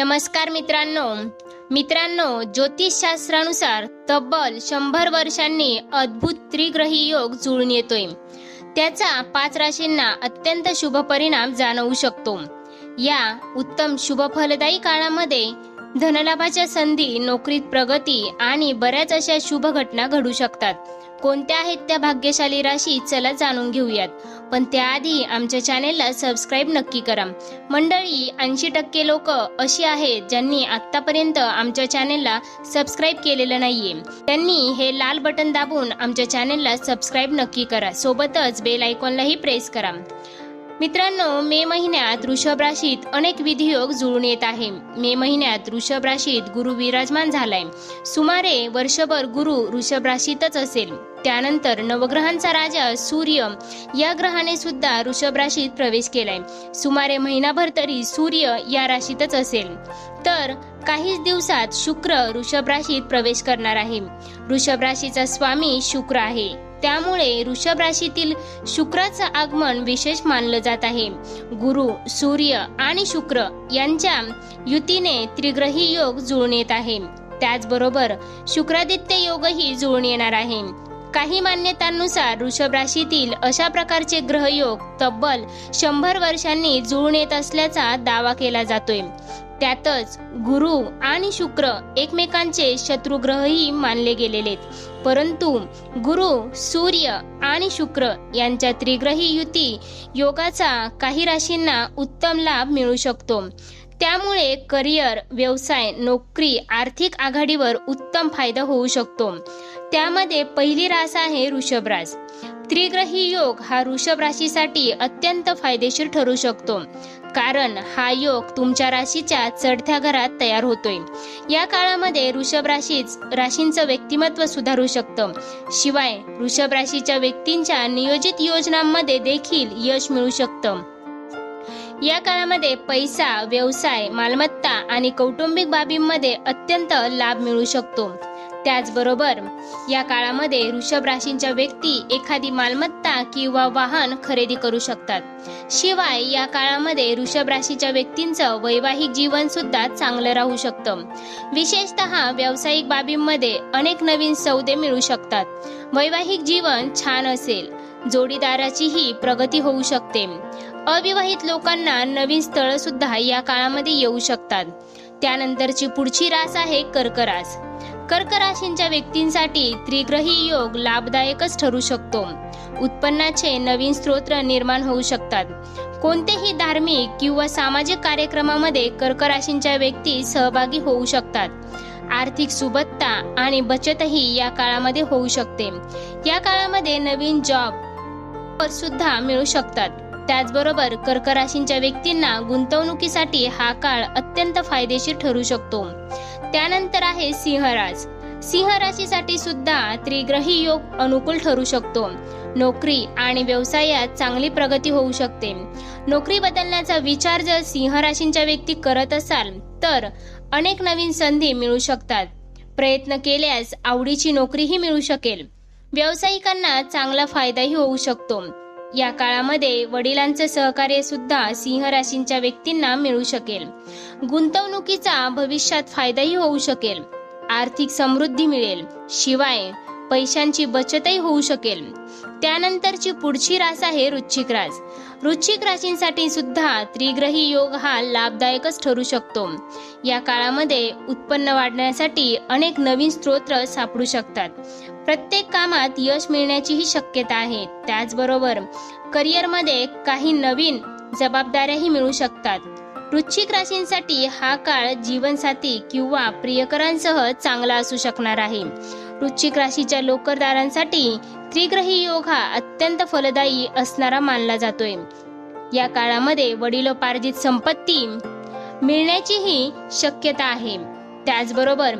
नमस्कार मित्रांनो. मित्रांनो ज्योतिषशास्त्रानुसार तब्बल शंभर वर्षांनी अद्भुत त्रिग्रही योग जुळून येतोय. त्याचा पाच राशींना अत्यंत शुभ परिणाम जाणवू शकतो. या उत्तम शुभ फलदायी काळामध्ये धनलाभाच्या संधी नोकरीत प्रगती आणि बऱ्याच अशा शुभ घटना घडू शकतात. कोणत्या आहेत त्या भाग्यशाली राशी चला जाणून घेऊयात. पण त्याआधी आमच्या चॅनेलला सबस्क्राईब नक्की करा. मंडळी ऐंशी टक्के लोक अशी आहेत ज्यांनी आत्तापर्यंत आमच्या चॅनेलला सबस्क्राईब केलेलं नाहीये. त्यांनी हे लाल बटन दाबून आमच्या चॅनेलला सबस्क्राईब नक्की करा. सोबतच बेल आयकॉनलाही प्रेस करा. मित्रांनो मे महिन्यात वृषभ राशीत अनेक विधियोग जुळून येत आहे. मे महिन्यात वृषभ राशीत गुरु विराजमान झालाय. सुमारे वर्षभर गुरु वृषभ राशीतच असेल. त्यानंतर नवग्रहांचा राजा सूर्य या ग्रहाने सुद्धा वृषभ राशीत प्रवेश केलाय. सुमारे महिनाभर तरी सूर्य या राशीतच असेल. तर काहीच दिवसात शुक्र वृषभ राशीत प्रवेश करणार आहे. वृषभ राशीचा स्वामी शुक्र आहे. त्यामुळे वृषभ राशीतील शुक्राचं आगमन विशेष मानलं जात आहे. गुरु सूर्य आणि शुक्र यांच्या युतीने त्रिग्रही योग जुळून येत आहे. त्याचबरोबर शुक्रादित्य योगही जुळून येणार आहे. काही मान्यतांनुसार वृषभ राशीतील अशा प्रकारचे ग्रहयोग तब्बल शंभर वर्षांनी जुळून येत असल्याचा दावा केला जातोय. त्यातच गुरु आणि शुक्र एकमेकांचे शत्रुग्रहही मानले गेलेले परंतु गुरु सूर्य आणि शुक्र यांच्या त्रिग्रही युती योगाचा काही राशींना उत्तम लाभ मिळू शकतो. त्यामुळे करिअर व्यवसाय नोकरी आर्थिक आघाडीवर उत्तम फायदा होऊ शकतो. त्यामध्ये पहिली रास आहे ऋषभ रास त्रिग्रही योग हा वृषभ राशीसाठी अत्यंत फायदेशीर ठरू शकतो. कारण हा योग तुमच्या राशीच्या चढत्या घरात तयार होतोय. या काळामध्ये ऋषभ राशीच राशींचं व्यक्तिमत्व सुधारू शकतं. शिवाय ऋषभ राशीच्या व्यक्तींच्या नियोजित योजनांमध्ये देखील यश मिळू शकतं. या काळामध्ये पैसा व्यवसाय मालमत्ता आणि कौटुंबिक बाबींमध्ये अत्यंत लाभ मिळू शकतो. त्याचबरोबर या काळामध्ये वृषभ राशींच्या व्यक्ती एखादी मालमत्ता किंवा वाहन खरेदी करू शकतात. शिवाय या काळामध्ये वृषभ राशीच्या व्यक्तींचं वैवाहिक जीवन सुद्धा चांगलं राहू शकतं. विशेषतः व्यावसायिक बाबींमध्ये अनेक नवीन सौदे मिळू शकतात. वैवाहिक जीवन छान असेल. जोडीदाराचीही प्रगती होऊ शकते. अविवाहित लोकांना नवीन स्थळ सुद्धा या काळामध्ये येऊ शकतात. त्यानंतरची पुढची रास आहे कर्करास. कर्कराशींच्या कर्क राशींच्या व्यक्तींसाठी त्रिग्रही योग लाभदायकच ठरू शकतो. उत्पन्नाचे नवीन स्रोत निर्माण होऊ शकतात. कोणतेही धार्मिक किंवा सामाजिक कार्यक्रमामध्ये कर्क राशींच्या व्यक्ती सहभागी होऊ शकतात. आर्थिक सुबत्ता आणि बचतही या काळामध्ये होऊ शकते. या काळामध्ये नवीन जॉब सुद्धा मिळू शकतात. त्याचबरोबर कर्क राशींच्या व्यक्तींना गुंतवणुकीसाठी हा काळ अत्यंत फायदेशीर ठरू शकतो. त्यानंतर आहे सिंहराज. सिंह राशीसाठी सुद्धा त्रिग्रही योग अनुकूल ठरू शकतो. नोकरी आणि व्यवसायात चांगली प्रगती होऊ शकते. नोकरी बदलण्याचा विचार जर सिंह राशींच्या व्यक्ती करत असाल तर अनेक नवीन संधी मिळू शकतात. प्रयत्न केल्यास आवडीची नोकरीही मिळू शकेल. व्यावसायिकांना चांगला फायदाही होऊ शकतो. या काळामध्ये वडिलांचे सहकार्य सुद्धा सिंह राशींच्या व्यक्तींना मिळू शकेल. गुंतवणुकीचा भविष्यात फायदाही होऊ शकेल. आर्थिक समृद्धी मिळेल. शिवाय पैशांची बचतही होऊ शकेल. त्यानंतरची पुढची रास आहे वृश्चिक रास. वृश्चिक राशींसाठी सुद्धा त्रिग्रही योग हा लाभदायकच ठरू शकतो. या काळामध्ये उत्पन्न वाढण्यासाठी अनेक नवीन स्त्रोत सापडू शकतात. प्रत्येक कामात यश मिळण्याचीही शक्यता आहे. त्याचबरोबर करिअरमध्ये काही नवीन जबाबदाऱ्याही मिळू शकतात. वृश्चिक राशींसाठी हा काळ जीवनसाथी किंवा प्रियकरांसह चांगला असू शकणार आहे. वृश्चिक राशीच्या लोकरदारांसाठी त्रिग्रही योग हा अत्यंत फलदायी असणारा मानला जातोय. या काळामध्ये वडिलोपार्जित संपत्ती मिळण्याचीही शक्यता आहे. त्याचबरोबर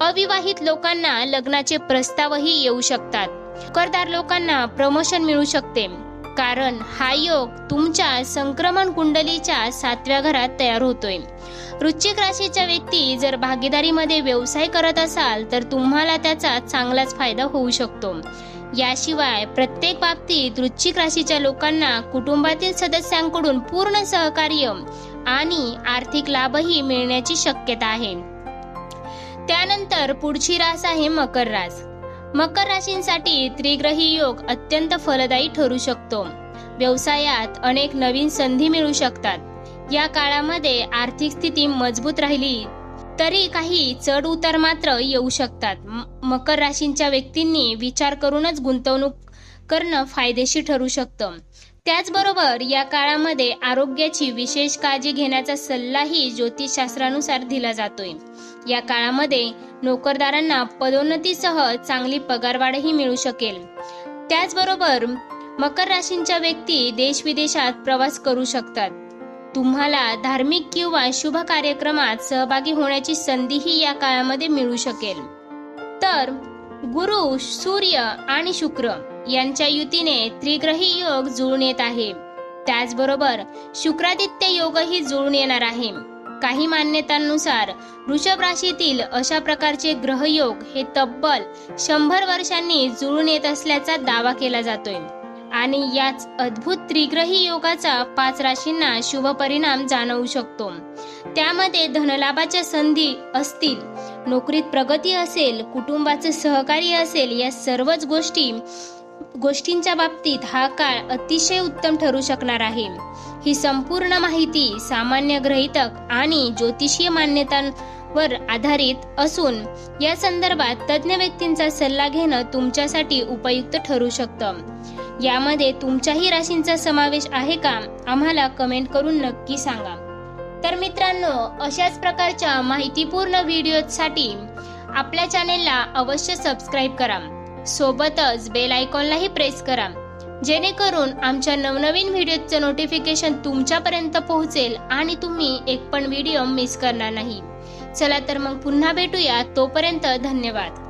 अविवाहित लोकांना लग्नाचे प्रस्तावही येऊ शकतात. करदार लोकांना प्रमोशन मिळू शकते. कारण हा योग तुमच्या संक्रमण कुंडलीच्या सातव्या घरात तयार होतोय. वृश्चिक राशीच्या व्यक्ती जर भागीदारीमध्ये व्यवसाय करत असाल तर तुम्हाला त्याचा चांगलाच फायदा होऊ शकतो. याशिवाय प्रत्येक बाबतीत वृश्चिक राशीच्या लोकांना कुटुंबातील सदस्यांकडून पूर्ण सहकार्य आणि आर्थिक लाभही मिळण्याची शक्यता आहे. त्यानंतर पुढची रास आहे मकर रास. मकर राशींसाठी त्रिग्रही योग अत्यंत फलदायी ठरू शकतो. व्यवसायात अनेक नवीन संधी मिळू शकतात. या काळामध्ये आर्थिक स्थिती मजबूत राहिली तरी काही चढ उतार मात्र येऊ शकतात. मकर राशींच्या व्यक्तींनी विचार करूनच गुंतवणूक करणं फायदेशीर ठरू शकतं. त्याचबरोबर या काळामध्ये आरोग्याची विशेष काळजी घेण्याचा सल्लाही ज्योतिषशास्त्रानुसार दिला जातोय. या काळामध्ये नोकरदारांना पदोन्नतीसह चांगली पगारवाढही मिळू शकेल. त्याचबरोबर मकर राशींच्या व्यक्ती देश विदेशात प्रवास करू शकतात. तुम्हाला धार्मिक किंवा शुभ कार्यक्रमात सहभागी होण्याची संधीही या काळामध्ये मिळू शकेल. तर गुरु सूर्य आणि शुक्र यांच्या युतीने त्रिग्रही योग जुळून येत आहे. त्याचबरोबर शुक्रादित्य योगही जुळून येणार आहे. काही मान्यतांनुसार वृषभ राशीतील अशा प्रकारचे ग्रहयोग हे तब्बल शंभर वर्षांनी जुळून येत असल्याचा दावा केला जातोय. आणि याच अद्भुत त्रिग्रही योगाचा पाच राशींना शुभ परिणाम जाणवू शकतो. त्यामध्ये धनलाभाच्या संधी असतील नोकरीत प्रगती असेल कुटुंबाचं सहकार्य असेल या सर्वच गोष्टी गोष्टींच्या बाबतीत हा काळ अतिशय उत्तम ठरू शकणार आहे. ही संपूर्ण माहिती सामान्य ग्रहितक आणि ज्योतिषीय मान्यतांवर आधारित असून या संदर्भात तज्ज्ञ व्यक्तींचा सल्ला घेणं तुमच्यासाठी उपयुक्त ठरू शकतं. यामध्ये तुमच्याही राशींचा समावेश आहे का आम्हाला कमेंट करून नक्की सांगा. तर मित्रांनो अशाच प्रकारच्या माहितीपूर्ण व्हिडिओसाठी आपल्या चॅनेलला अवश्य सबस्क्राईब करा. सोबतच बेल आयकॉनलाही प्रेस करा. जेणेकरून आमच्या नवनवीन व्हिडिओचं नोटिफिकेशन तुमच्यापर्यंत पोहोचेल आणि तुम्ही एक पण व्हिडिओ मिस करणार नाही. चला तर मग पुन्हा भेटूया. तोपर्यंत धन्यवाद.